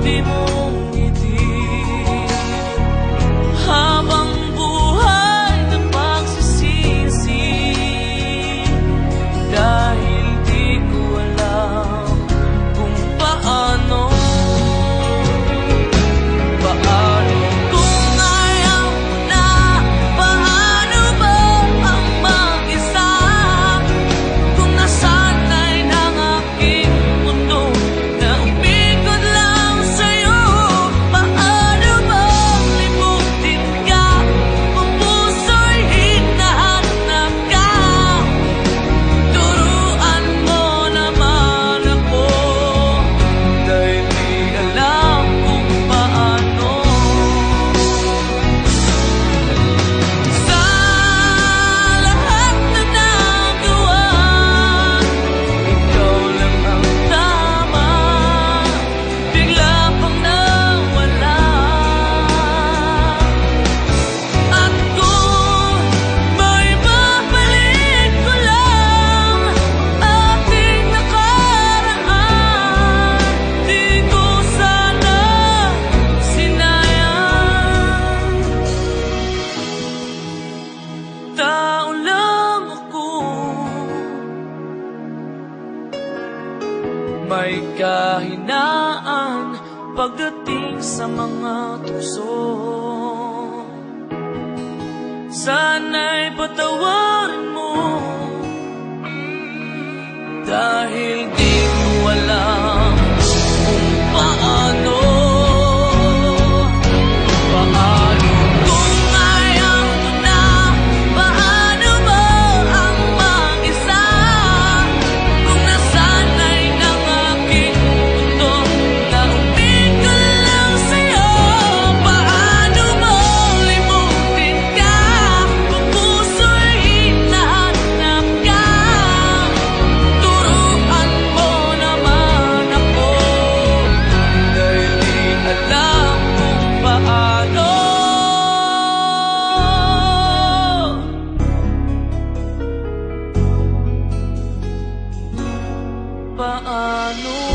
último may kahinaan pagdating sa mga tukso. Sana'y patawarin mo mm, dahil paano